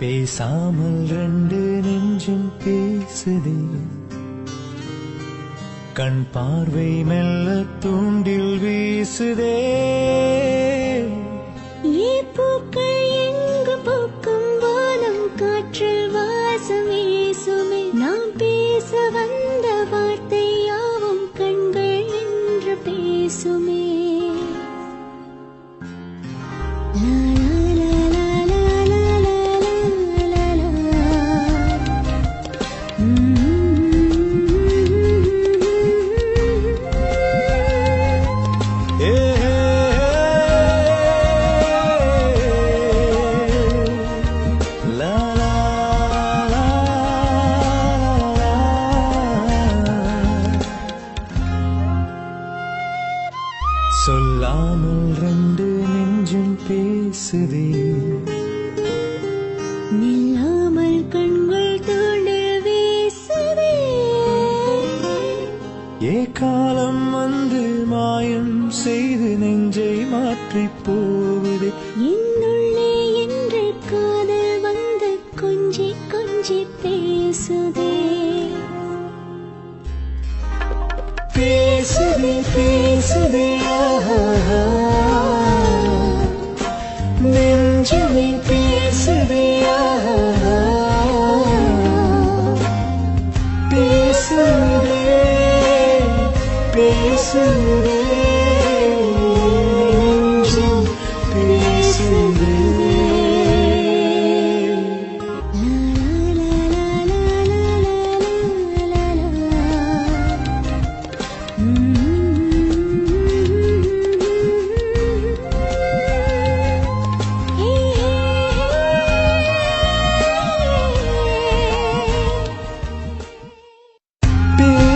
பேசாமல் ரெண்டு நெஞ்சும் பேசுதே. கண் பார்வை மெல்ல தூண்டில் வீசுதே. ஏ வந்த வார்த்தை யாவும் கண்கள் என்று பேசுமே. சொல்லாமல் ரெண்டு நெஞ்சும் பேசுதே. நில்லாமல் கண்கள் தூண்டு வீசுதே. ஏ காலம் வந்து மாயம் செய்து நெஞ்சை மாற்றி போகுதே हाँ। पीस दिया मिंज में हाँ। पीस दिया पीस रे पीस रे मिंज पीस रे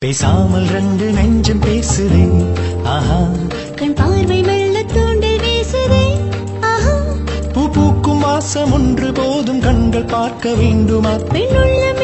பேசாமல் ரெண்டு நெஞ்சம் பேசுதே. ஆஹா. கண் பார்வை மெல்ல தூண்டில் வீசுதே. ஆஹா. பூ பூக்கும் வாசம் ஒன்று போதும் கண்கள் பார்க்க வேண்டுமா? பெண்ணுள்ளம்